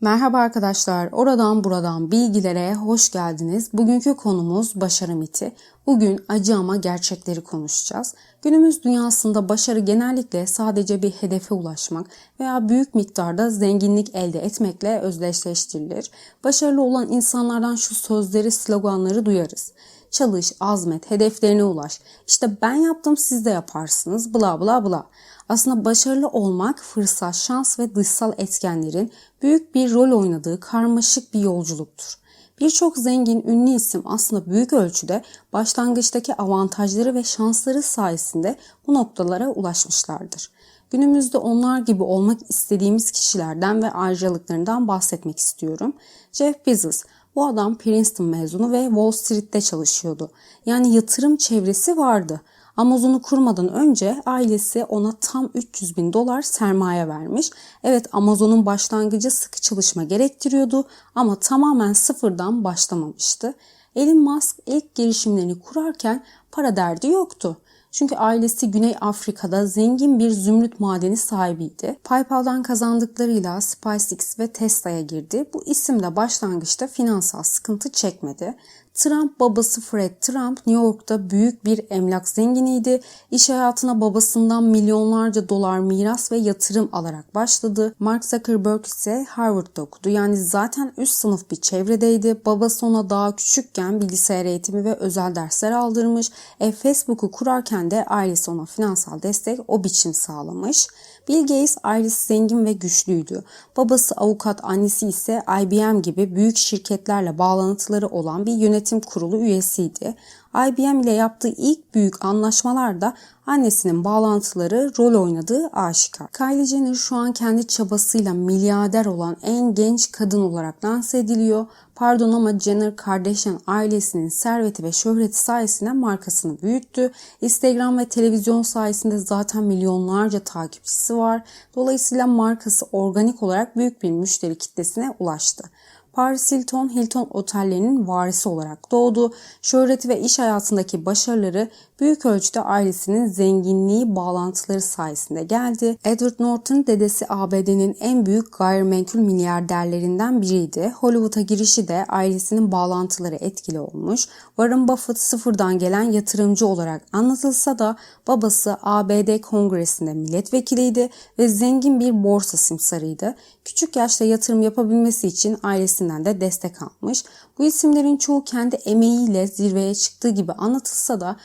Merhaba arkadaşlar, oradan buradan bilgilere hoş geldiniz. Bugünkü konumuz başarı miti. Bugün acı ama gerçekleri konuşacağız. Günümüz dünyasında başarı genellikle sadece bir hedefe ulaşmak veya büyük miktarda zenginlik elde etmekle özdeşleştirilir. Başarılı olan insanlardan şu sözleri, sloganları duyarız. Çalış, azmet, hedeflerine ulaş. İşte ben yaptım siz de yaparsınız bla bla bla. Aslında başarılı olmak fırsat, şans ve dışsal etkenlerin büyük bir rol oynadığı karmaşık bir yolculuktur. Birçok zengin, ünlü isim aslında büyük ölçüde başlangıçtaki avantajları ve şansları sayesinde bu noktalara ulaşmışlardır. Günümüzde onlar gibi olmak istediğimiz kişilerden ve ayrıcalıklarından bahsetmek istiyorum. Jeff Bezos bu adam Princeton mezunu ve Wall Street'te çalışıyordu. Yani yatırım çevresi vardı. Amazon'u kurmadan önce ailesi ona tam 300 bin dolar sermaye vermiş. Evet Amazon'un başlangıcı sıkı çalışma gerektiriyordu ama tamamen sıfırdan başlamamıştı. Elon Musk ilk girişimlerini kurarken para derdi yoktu. Çünkü ailesi Güney Afrika'da zengin bir zümrüt madeni sahibiydi. PayPal'dan kazandıklarıyla SpaceX ve Tesla'ya girdi. Bu isim de başlangıçta finansal sıkıntı çekmedi. Trump babası Fred Trump New York'ta büyük bir emlak zenginiydi. İş hayatına babasından milyonlarca dolar miras ve yatırım alarak başladı. Mark Zuckerberg ise Harvard'da okudu. Yani zaten üst sınıf bir çevredeydi. Babası ona daha küçükken bilgisayar eğitimi ve özel dersler aldırmış. E, Facebook'u kurarken de ailesi ona finansal destek o biçim sağlamış. Bill Gates ailesi zengin ve güçlüydü. Babası avukat, annesi ise IBM gibi büyük şirketlerle bağlantıları olan bir yönetim kurulu üyesiydi. IBM ile yaptığı ilk büyük anlaşmalarda annesinin bağlantıları rol oynadığı aşikar. Kylie Jenner şu an kendi çabasıyla milyarder olan en genç kadın olarak lanse ediliyor. Pardon ama Jenner Kardashian ailesinin serveti ve şöhreti sayesinde markasını büyüttü. Instagram ve televizyon sayesinde zaten milyonlarca takipçisi var. Dolayısıyla markası organik olarak büyük bir müşteri kitlesine ulaştı. Paris Hilton, Hilton otellerinin varisi olarak doğdu. Şöhreti ve iş hayatındaki başarıları büyük ölçüde ailesinin zenginliği bağlantıları sayesinde geldi. Edward Norton dedesi ABD'nin en büyük gayrimenkul milyarderlerinden biriydi. Hollywood'a girişi de ailesinin bağlantıları etkili olmuş. Warren Buffett sıfırdan gelen yatırımcı olarak anlatılsa da babası ABD Kongresi'nde milletvekiliydi ve zengin bir borsa simsarıydı. Küçük yaşta yatırım yapabilmesi için ailesinden de destek almış. Bu isimlerin çoğu kendi emeğiyle zirveye çıktığı gibi anlatılsa da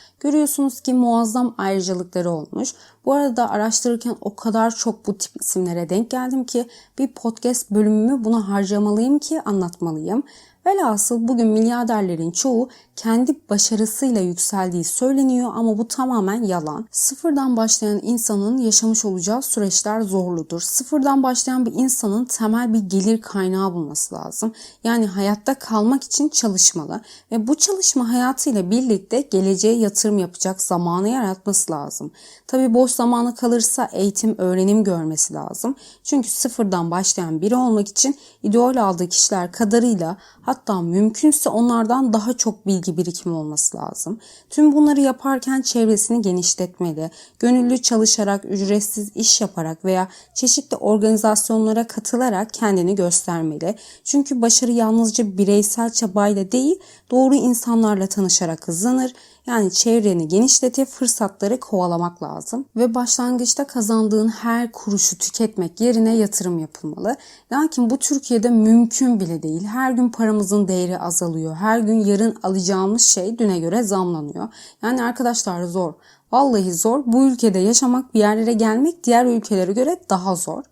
görüyorsunuz ki muazzam ayrıcalıkları olmuş. Bu arada araştırırken o kadar çok bu tip isimlere denk geldim ki bir podcast bölümümü buna harcamalıyım ki anlatmalıyım. Velhasıl bugün milyarderlerin çoğu kendi başarısıyla yükseldiği söyleniyor ama bu tamamen yalan. Sıfırdan başlayan insanın yaşamış olacağı süreçler zorludur. Sıfırdan başlayan bir insanın temel bir gelir kaynağı bulması lazım. Yani hayatta kalmak için çalışmalı ve bu çalışma hayatıyla birlikte geleceğe yatırım yapacak zamanı yaratması lazım. Tabi boş zamanı kalırsa eğitim, öğrenim görmesi lazım. Çünkü sıfırdan başlayan biri olmak için idol aldığı kişiler kadarıyla hatta mümkünse onlardan daha çok bilgi birikimi olması lazım. Tüm bunları yaparken çevresini genişletmeli, gönüllü çalışarak, ücretsiz iş yaparak veya çeşitli organizasyonlara katılarak kendini göstermeli. Çünkü başarı yalnızca bireysel çabayla değil, doğru insanlarla tanışarak hızlanır yani çevreni genişletip fırsatları kovalamak lazım. Ve başlangıçta kazandığın her kuruşu tüketmek yerine yatırım yapılmalı. Lakin bu Türkiye'de mümkün bile değil. Her gün paramızın değeri azalıyor. Her gün yarın alacağımız şey düne göre zamlanıyor. Yani arkadaşlar zor. Vallahi zor. Bu ülkede yaşamak, bir yerlere gelmek diğer ülkelere göre daha zor.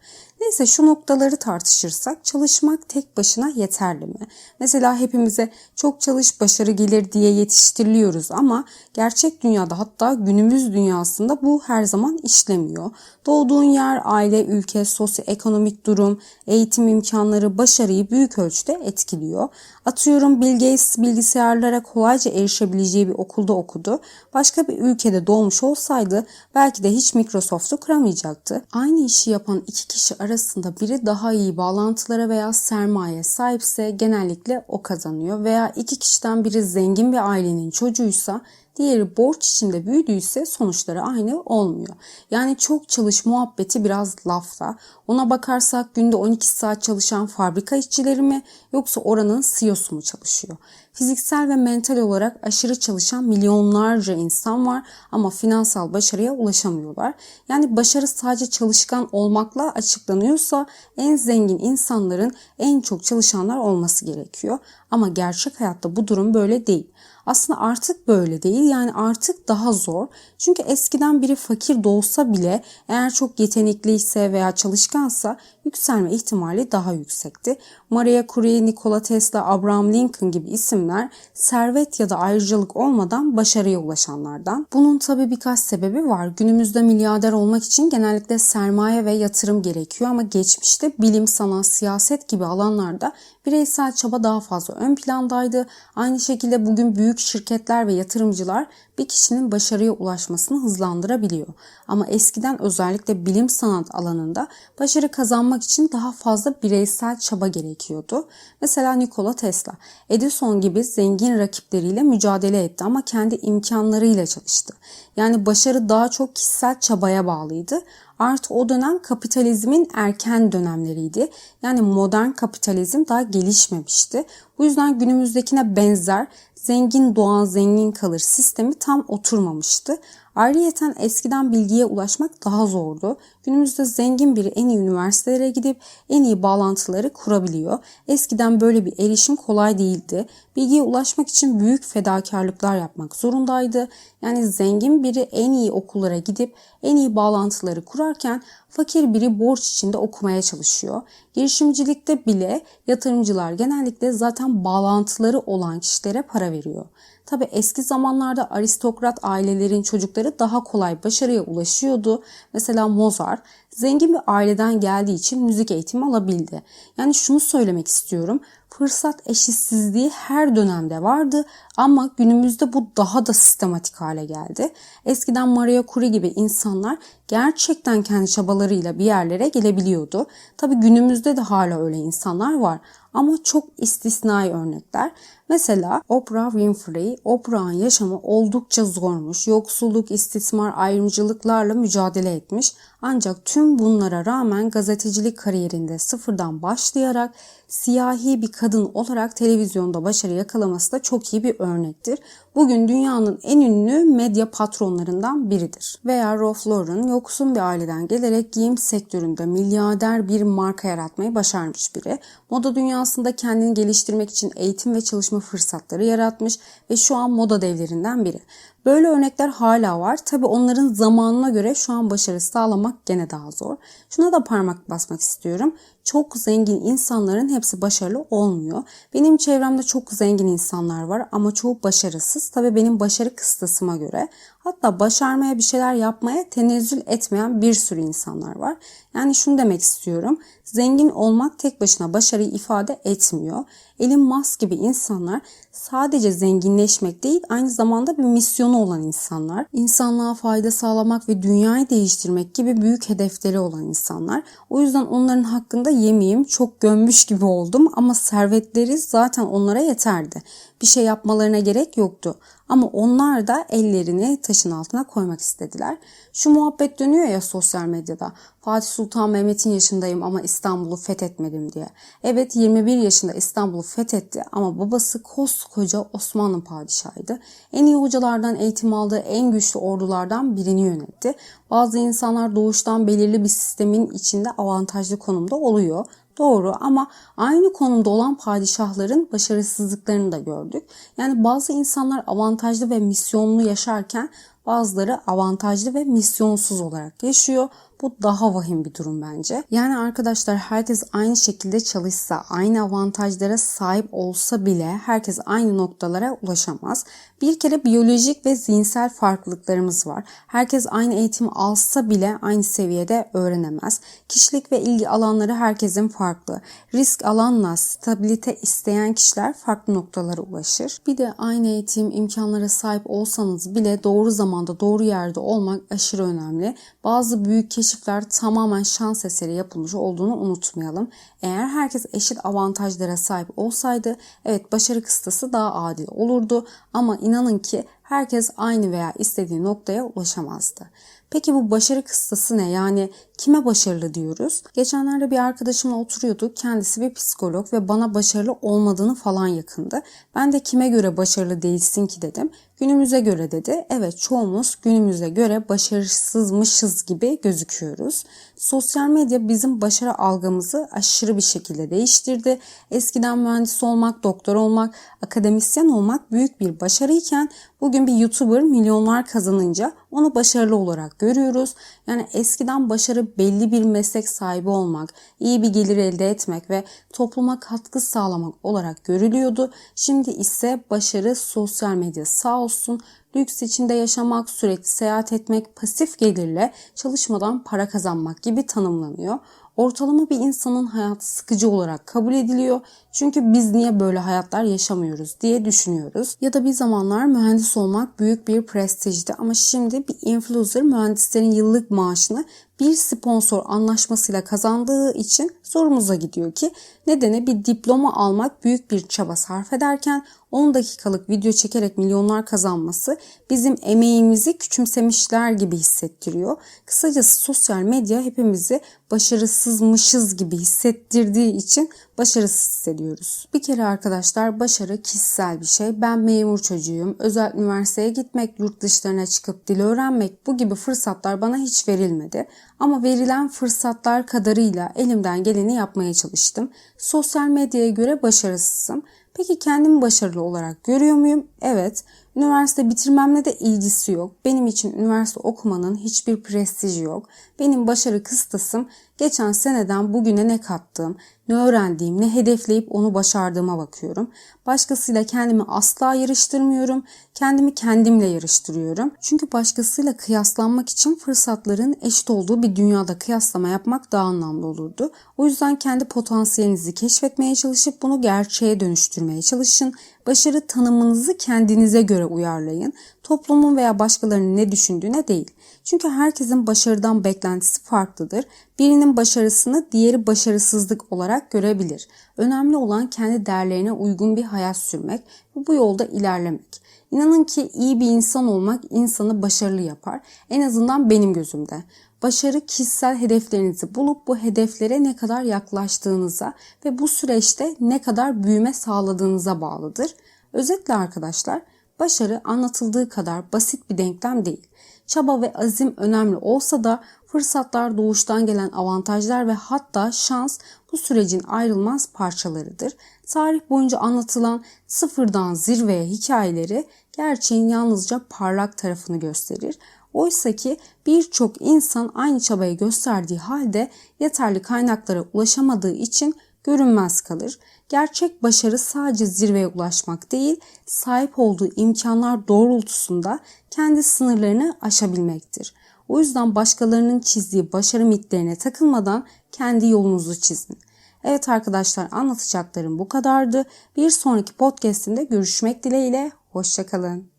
Neyse şu noktaları tartışırsak çalışmak tek başına yeterli mi? Mesela hepimize çok çalış başarı gelir diye yetiştiriliyoruz ama gerçek dünyada hatta günümüz dünyasında bu her zaman işlemiyor. Doğduğun yer, aile, ülke, sosyoekonomik durum, eğitim imkanları başarıyı büyük ölçüde etkiliyor. Atıyorum Bill Gates bilgisayarlara kolayca erişebileceği bir okulda okudu. Başka bir ülkede doğmuş olsaydı belki de hiç Microsoft'u kuramayacaktı. Aynı işi yapan iki kişi arasında biri daha iyi bağlantılara veya sermaye sahipse genellikle o kazanıyor veya iki kişiden biri zengin bir ailenin çocuğuysa diğeri borç içinde büyüdüyse sonuçları aynı olmuyor. Yani çok çalış muhabbeti biraz lafta. Ona bakarsak günde 12 saat çalışan fabrika işçileri mi yoksa oranın CEO'su mu çalışıyor? Fiziksel ve mental olarak aşırı çalışan milyonlarca insan var ama finansal başarıya ulaşamıyorlar. Yani başarı sadece çalışkan olmakla açıklanıyorsa en zengin insanların en çok çalışanlar olması gerekiyor. Ama gerçek hayatta bu durum böyle değil. Aslında artık böyle değil yani artık daha zor. Çünkü eskiden biri fakir doğsa bile eğer çok yetenekliyse veya çalışkansa yükselme ihtimali daha yüksekti. Maria Curie, Nikola Tesla, Abraham Lincoln gibi isimler servet ya da ayrıcalık olmadan başarıya ulaşanlardan. Bunun tabi birkaç sebebi var. Günümüzde milyarder olmak için genellikle sermaye ve yatırım gerekiyor ama geçmişte bilim, sanat, siyaset gibi alanlarda bireysel çaba daha fazla ön plandaydı. Aynı şekilde bugün büyük şirketler ve yatırımcılar bir kişinin başarıya ulaşmasını hızlandırabiliyor. Ama eskiden özellikle bilim sanat alanında başarı kazanmak için daha fazla bireysel çaba gerekiyordu. Mesela Nikola Tesla, Edison gibi zengin rakipleriyle mücadele etti ama kendi imkanlarıyla çalıştı. Yani başarı daha çok kişisel çabaya bağlıydı. Artı o dönem kapitalizmin erken dönemleriydi. Yani modern kapitalizm daha gelişmemişti. Bu yüzden günümüzdekine benzer zengin doğan zengin kalır sistemi tam oturmamıştı. Ayrıyeten eskiden bilgiye ulaşmak daha zordu. Günümüzde zengin biri en iyi üniversitelere gidip en iyi bağlantıları kurabiliyor. Eskiden böyle bir erişim kolay değildi. Bilgiye ulaşmak için büyük fedakarlıklar yapmak zorundaydı. Yani zengin biri en iyi okullara gidip en iyi bağlantıları kurarken fakir biri borç içinde okumaya çalışıyor. Girişimcilikte bile yatırımcılar genellikle zaten bağlantıları olan kişilere para veriyor. Tabi eski zamanlarda aristokrat ailelerin çocukları daha kolay başarıya ulaşıyordu. Mesela Mozart zengin bir aileden geldiği için müzik eğitimi alabildi. Yani şunu söylemek istiyorum. Fırsat eşitsizliği her dönemde vardı ama günümüzde bu daha da sistematik hale geldi. Eskiden Maria Curie gibi insanlar gerçekten kendi çabalarıyla bir yerlere gelebiliyordu. Tabi günümüzde de hala öyle insanlar var ama çok istisnai örnekler. Mesela Oprah Winfrey, Oprah'ın yaşamı oldukça zormuş. Yoksulluk, istismar, ayrımcılıklarla mücadele etmiş. Ancak tüm bunlara rağmen gazetecilik kariyerinde sıfırdan başlayarak siyahi bir kadın olarak televizyonda başarı yakalaması da çok iyi bir örnektir. Bugün dünyanın en ünlü medya patronlarından biridir. Veya Ralph Lauren yoksun bir aileden gelerek giyim sektöründe milyarder bir marka yaratmayı başarmış biri. Moda dünyasında kendini geliştirmek için eğitim ve çalışma fırsatları yaratmış ve şu an moda devlerinden biri. Böyle örnekler hala var. Tabi onların zamanına göre şu an başarı sağlamak gene daha zor. Şuna da parmak basmak istiyorum. Çok zengin insanların hepsi başarılı olmuyor. Benim çevremde çok zengin insanlar var ama çoğu başarısız. Tabi benim başarı kıstasıma göre. Hatta başarmaya bir şeyler yapmaya tenezzül etmeyen bir sürü insanlar var. Yani şunu demek istiyorum. Zengin olmak tek başına başarıyı ifade etmiyor. Elon Musk gibi insanlar sadece zenginleşmek değil aynı zamanda bir misyonu olan insanlar. İnsanlığa fayda sağlamak ve dünyayı değiştirmek gibi büyük hedefleri olan insanlar. O yüzden onların hakkında yemeyeyim çok gömmüş gibi oldum ama servetleri zaten onlara yeterdi. Bir şey yapmalarına gerek yoktu. Ama onlar da ellerini taşın altına koymak istediler. Şu muhabbet dönüyor ya sosyal medyada. Fatih Sultan Mehmet'in yaşındayım ama İstanbul'u fethetmedim diye. Evet 21 yaşında İstanbul'u fethetti ama babası koskoca Osmanlı padişahıydı. En iyi hocalardan eğitim aldığı en güçlü ordulardan birini yönetti. Bazı insanlar doğuştan belirli bir sistemin içinde avantajlı konumda oluyor. Doğru ama aynı konumda olan padişahların başarısızlıklarını da gördük. Yani bazı insanlar avantajlı ve misyonlu yaşarken bazıları avantajlı ve misyonsuz olarak yaşıyor. Bu daha vahim bir durum bence. Yani arkadaşlar herkes aynı şekilde çalışsa, aynı avantajlara sahip olsa bile herkes aynı noktalara ulaşamaz. Bir kere biyolojik ve zihinsel farklılıklarımız var. Herkes aynı eğitim alsa bile aynı seviyede öğrenemez. Kişilik ve ilgi alanları herkesin farklı. Risk alanla stabilite isteyen kişiler farklı noktalara ulaşır. Bir de aynı eğitim imkanlara sahip olsanız bile doğru zaman zamanda doğru yerde olmak aşırı önemli. Bazı büyük keşifler tamamen şans eseri yapılmış olduğunu unutmayalım. Eğer herkes eşit avantajlara sahip olsaydı evet başarı kıstası daha adil olurdu ama inanın ki herkes aynı veya istediği noktaya ulaşamazdı. Peki bu başarı kıstası ne? Yani kime başarılı diyoruz? Geçenlerde bir arkadaşımla oturuyorduk. Kendisi bir psikolog ve bana başarılı olmadığını falan yakındı. Ben de kime göre başarılı değilsin ki dedim. Günümüze göre dedi. Evet çoğumuz günümüze göre başarısızmışız gibi gözüküyoruz. Sosyal medya bizim başarı algımızı aşırı bir şekilde değiştirdi. Eskiden mühendis olmak, doktor olmak, akademisyen olmak büyük bir başarıyken bugün bir YouTuber milyonlar kazanınca onu başarılı olarak görüyoruz. Yani eskiden başarı belli bir meslek sahibi olmak, iyi bir gelir elde etmek ve topluma katkı sağlamak olarak görülüyordu. Şimdi ise başarı sosyal medya sağ olsun lüks içinde yaşamak, sürekli seyahat etmek, pasif gelirle çalışmadan para kazanmak gibi tanımlanıyor. Ortalama bir insanın hayatı sıkıcı olarak kabul ediliyor. Çünkü biz niye böyle hayatlar yaşamıyoruz diye düşünüyoruz. Ya da bir zamanlar mühendis olmak büyük bir prestijdi ama şimdi bir influencer mühendislerin yıllık maaşını bir sponsor anlaşmasıyla kazandığı için zorumuza gidiyor ki nedeni bir diploma almak büyük bir çaba sarf ederken 10 dakikalık video çekerek milyonlar kazanması bizim emeğimizi küçümsemişler gibi hissettiriyor. Kısacası sosyal medya hepimizi başarısızmışız gibi hissettirdiği için başarısız hissediyoruz. Bir kere arkadaşlar başarı kişisel bir şey. Ben memur çocuğuyum. Özel üniversiteye gitmek, yurt dışlarına çıkıp dil öğrenmek bu gibi fırsatlar bana hiç verilmedi. Ama verilen fırsatlar kadarıyla elimden geleni yapmaya çalıştım. Sosyal medyaya göre başarısızım. Peki kendimi başarılı olarak görüyor muyum? Evet. Üniversite bitirmemle de ilgisi yok. Benim için üniversite okumanın hiçbir prestiji yok. Benim başarı kıstasım geçen seneden bugüne ne kattığım, ne öğrendiğim, ne hedefleyip onu başardığıma bakıyorum. Başkasıyla kendimi asla yarıştırmıyorum. Kendimi kendimle yarıştırıyorum. Çünkü başkasıyla kıyaslanmak için fırsatların eşit olduğu bir dünyada kıyaslama yapmak daha anlamlı olurdu. O yüzden kendi potansiyelinizi keşfetmeye çalışıp bunu gerçeğe dönüştürmeye çalışın. Başarı tanımınızı kendinize göre uyarlayın. Toplumun veya başkalarının ne düşündüğüne değil. Çünkü herkesin başarıdan beklentisi farklıdır. Birinin başarısını diğeri başarısızlık olarak görebilir. Önemli olan kendi değerlerine uygun bir hayat sürmek ve bu yolda ilerlemek. İnanın ki iyi bir insan olmak insanı başarılı yapar. En azından benim gözümde. Başarı kişisel hedeflerinizi bulup bu hedeflere ne kadar yaklaştığınıza ve bu süreçte ne kadar büyüme sağladığınıza bağlıdır. Özetle arkadaşlar, başarı anlatıldığı kadar basit bir denklem değil. Çaba ve azim önemli olsa da fırsatlar doğuştan gelen avantajlar ve hatta şans bu sürecin ayrılmaz parçalarıdır. Tarih boyunca anlatılan sıfırdan zirveye hikayeleri gerçeğin yalnızca parlak tarafını gösterir. Oysa ki birçok insan aynı çabayı gösterdiği halde yeterli kaynaklara ulaşamadığı için görünmez kalır. Gerçek başarı sadece zirveye ulaşmak değil, sahip olduğu imkanlar doğrultusunda kendi sınırlarını aşabilmektir. O yüzden başkalarının çizdiği başarı mitlerine takılmadan kendi yolunuzu çizin. Evet arkadaşlar anlatacaklarım bu kadardı. Bir sonraki podcast'imde görüşmek dileğiyle. Hoşçakalın.